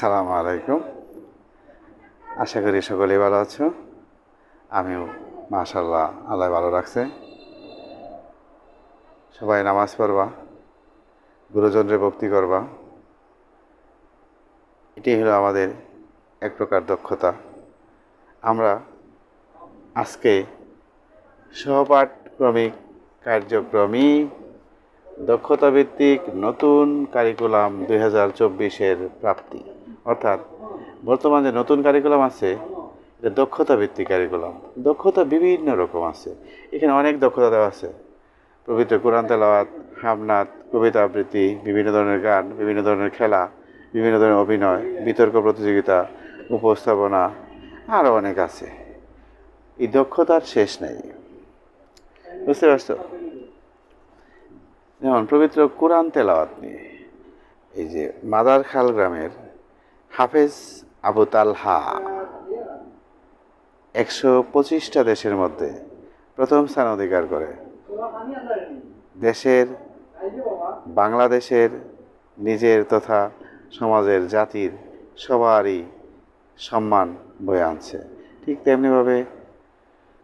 আসসালামু আলাইকুম। আশা করি সকলেই ভালো আছো। আমিও মাশাল্লাহ আল্লাহ ভালো রাখছে। সবাই নামাজ পড়বা, গুরুজনরে ভক্তি করবা। এটি হলো আমাদের এক প্রকার দক্ষতা। আমরা আজকে সহপাঠক্রমিক কার্যক্রমী দক্ষতা ভিত্তিক নতুন কারিকুলাম দুই হাজার চব্বিশের প্রাপ্তি। অর্থাৎ বর্তমানে যে নতুন কারিকুলাম আছে, এটা দক্ষতা ভিত্তিক কারিকুলাম দক্ষতা বিভিন্ন রকম আছে। এখানে অনেক দক্ষতা দেওয়া আছে। পবিত্র কোরআন তেলাওয়াত, হামনাত, কবিতা আবৃত্তি, বিভিন্ন ধরনের গান, বিভিন্ন ধরনের খেলা, বিভিন্ন ধরনের অভিনয়, বিতর্ক প্রতিযোগিতা, উপস্থাপনা আরও অনেক আছে। এই দক্ষতার শেষ নেই। বুঝতে পারছ? যেমন পবিত্র কোরআন তেলাওয়াত নিয়ে, এই যে মাদারখাল গ্রামের হাফেজ আবু তালহা। একশো পঁচিশটা দেশের মধ্যে প্রথম স্থান অধিকার করে। দেশের, বাংলাদেশের, নিজের তথা সমাজের জাতির সবারই সম্মান বয়ে আনছে। ঠিক তেমনিভাবে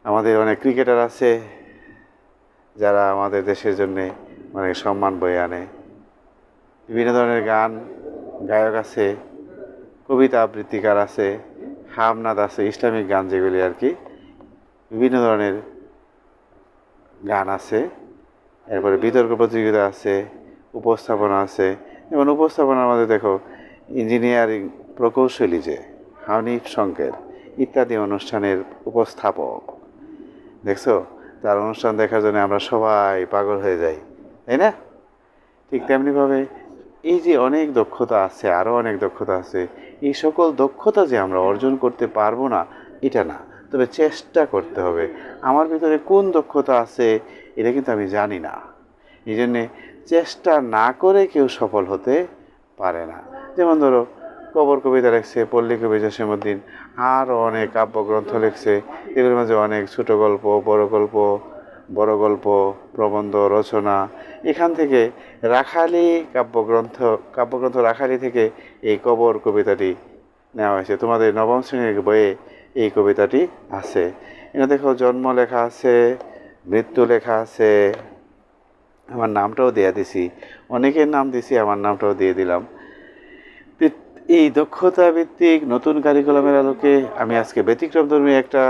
আমাদের অনেক ক্রিকেটার আছে যারা আমাদের দেশের জন্যে অনেক সম্মান বয়ে আনে। বিভিন্ন ধরনের গান, গায়ক আছে। কবিতা আবৃত্তিকার আছে, হামনাদ আছে, ইসলামিক গান যেগুলি আর কি। বিভিন্ন ধরনের গান আছে, এরপরে বিতর্ক প্রতিযোগিতা আছে, উপস্থাপনা আছে, যেমন উপস্থাপনার মধ্যে দেখো, ইঞ্জিনিয়ারিং প্রকৌশলী যে, হানিফ সংকেত ইত্যাদি অনুষ্ঠানের উপস্থাপক। দেখছ? তার অনুষ্ঠান দেখার জন্য আমরা সবাই পাগল হয়ে যাই, তাই না? ঠিক তেমনিভাবে এই যে অনেক দক্ষতা আছে আরও অনেক দক্ষতা আছে, এই সকল দক্ষতা যে আমরা অর্জন করতে পারব না, এটা না। তবে চেষ্টা করতে হবে। আমার ভিতরে কোন দক্ষতা আছে, এটা কিন্তু আমি জানি না। এই জন্যে চেষ্টা না করে কেউ সফল হতে পারে না। যেমন ধরো, কবর কবিতা লিখছে, পল্লী কবি জসীমউদ্দিন আরও অনেক কাব্যগ্রন্থ লিখছে। এগুলোর মাঝে অনেক ছোট গল্প, বড় গল্প বড় গল্প, প্রবন্ধ, রচনা, এখান থেকে রাখালি কাব্যগ্রন্থ কাব্যগ্রন্থ রাখালি থেকে এই কবর কবিতাটি নেওয়া হয়েছে। তোমাদের নবম শ্রেণির বইয়ে এই কবিতাটি আছে। এটা দেখো, জন্ম লেখা আছে, মৃত্যু লেখা আছে। আমার নামটাও দেয়া দিছি। অনেকের নাম দিছি, আমার নামটাও দিয়ে দিলাম। এই দক্ষতা ভিত্তিক নতুন কারিকুলামের আলোকে আমি আজকে ব্যতিক্রমধর্মী একটা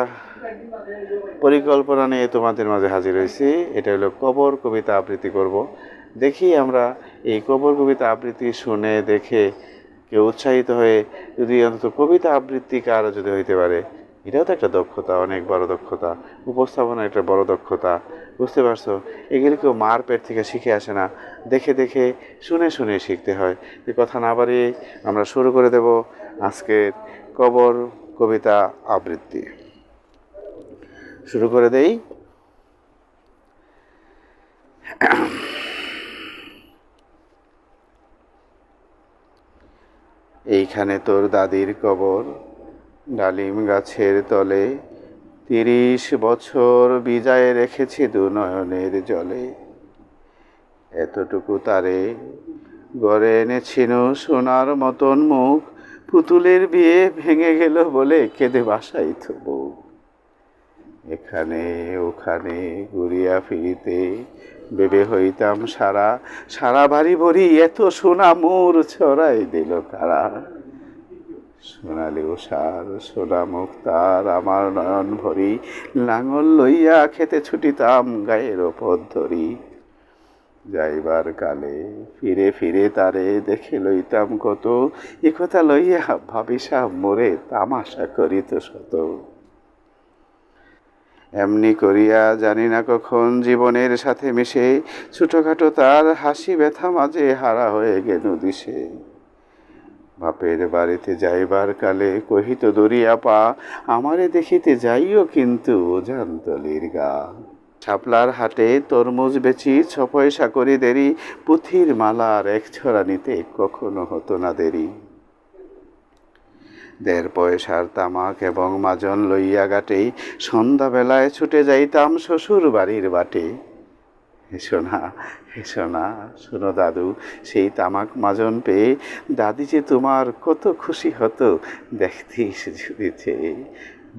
পরিকল্পনা নিয়ে তোমাদের মাঝে হাজির হয়েছি। এটা হলো কবর কবিতা আবৃত্তি করব। দেখি আমরা এই কবর কবিতা আবৃত্তি শুনে দেখে কেউ উৎসাহিত হয়ে যদি অন্তত কবিতা আবৃত্তি আবৃত্তিকার যদি হইতে পারে, এটাও তো একটা দক্ষতা, অনেক বড় দক্ষতা, উপস্থাপনা একটা বড় দক্ষতা। বুঝতে পারছ? এগুলি কেউ মার পেট থেকে শিখে আসে না। দেখে দেখে শুনে শুনে শিখতে হয়। এই কথা না বাড়িয়ে আমরা শুরু করে দেব আজকের কবর কবিতা আবৃত্তি। শুরু করে দেই। এইখানে তোর দাদির কবর, ডালিম গাছের তলে, তিরিশ বছর বিজায় রেখেছি দু নয়নের জলে। এতটুকু তারে গড়ে এনেছিল সোনার মতন মুখ, পুতুলের বিয়ে ভেঙে গেল বলে কেঁদে বাসাই তো থবু। এখানে, ওখানে ঘুরিয়া ফিরিতে বেবে হইতাম সারা। সারা বাড়ি ভরি এত সোনা মোর ছড়াই দিল তারা। সোনালি উষার সোনা মুক্তার আমার নয়ন ভরি লাঙল লইয়া খেতে ছুটিতাম গায়ের ওপর ধরি। যাইবার কালে ফিরে ফিরে তারে দেখে লইতাম কত, একথা লইয়া ভাবিসা মোরে তামাশা করিত শত। এমনি করিয়া জানি না কখন জীবনের সাথে মিশে, ছোটখাটো তার হাসি ব্যথা মাঝে হারা হয়ে গেল দিশে। বাপের বাড়িতে যাইবার কালে কহিত দরিয়া পা আমারে দেখিতে যাইও কিন্তু ওজান্তলির গা। শাপলার হাটে তরমুজ বেচি, ছ পয়সা করে দেরি, পুঁথির মালার এক ছড়া নিতে কখনো হতো না দেরি। দেড় পয়সার তামাক এবং মাজন লইয়া গাটেই সন্ধ্যাবেলায় ছুটে যাইতাম শ্বশুর বাড়ির বাটে। এসো না এসো না শোনো দাদু, সেই তামাক মাজন পেয়ে দাদি যে তোমার কত খুশি হতো, দেখতিস ঝুড়িতে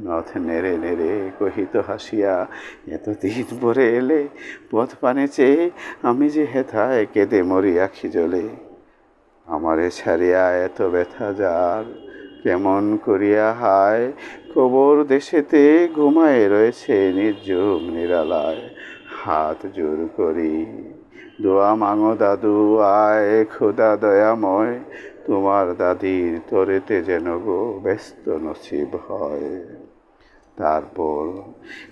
নথ নেড়ে নেড়ে কহিত হাসিয়া, এতদিন পরে এলে পথ পানে চেয়ে আমি যে হেথায় কেঁদে মরি আখি জলে আমারে ছাড়িয়া এত ব্যথা যার? কেমন করিয়া হায়, কবর দেশেতে ঘুমায় রয়েছে নির্জুম নিরালায়। হাত জোর করি, দোয়া মাঙো দাদু, আয় খোদা দয়াময়, তোমার দাদির তরেতে যেন গো ব্যস্ত নসিব হয়। তারপর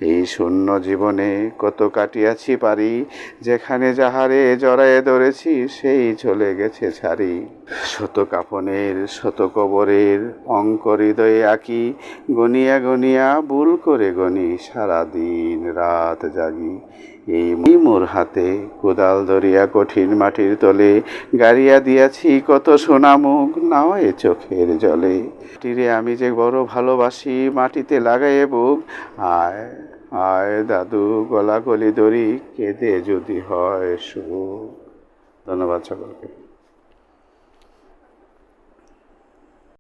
এই শূন্য জীবনে কত কাটিয়াছি পারি, যেখানে যাহারে জড়ায়ে ধরেছি, সেই চলে গেছে ছাড়ি। শত কাপনের, শত কবরের অঙ্ক হৃদয়ে আঁকি, গনিয়া গনিয়া ভুল করে গনি, সারাদিন রাত জাগি। এই মোর হাতে কোদাল ধরিয়া কঠিন মাটির তলে গাড়িয়া দিয়াছি কত সোনা মুখ নাওয়ে চোখের জলে। মাটিরে আমি যে বড় ভালোবাসি, মাটিতে লাগাইয়ে বুক আয় আয় দাদু গলা গলি দড়ি কেঁদে যদি হয় সুখ। ধন্যবাদ সকলকে।